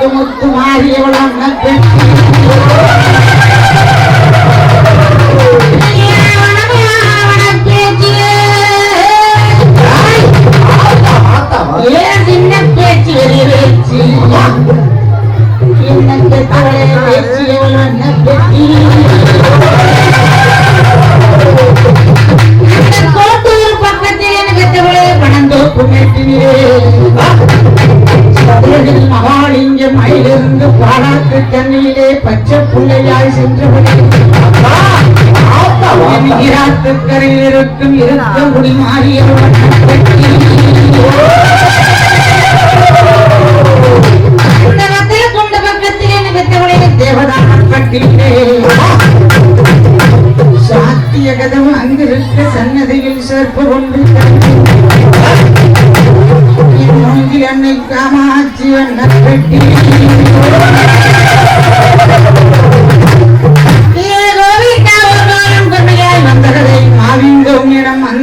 மாறியவளாம் ஏன் சின்ன பேச்சு வெளிய பேச்சு என்ன பேச்சு எவ்வளவு மயிலிருந்து பாராட்டு தண்ணியிலே பச்சை புள்ளையாய் ஈராத்துக்கரையில் இருக்கும் இருக்க முடி மாறியவன்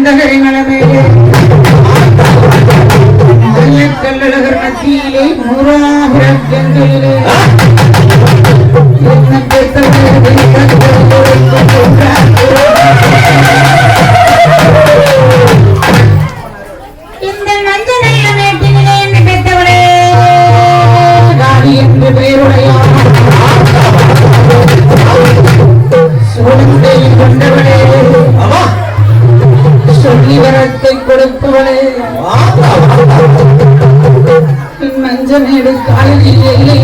அந்தகரை மலமேலே கல்லழகர் மத்தியிலே இந்த நஞ்ச பெற்றவளே என்று பெயருடையார். சோழத்தை கொண்டவளே மஞ்சமேடு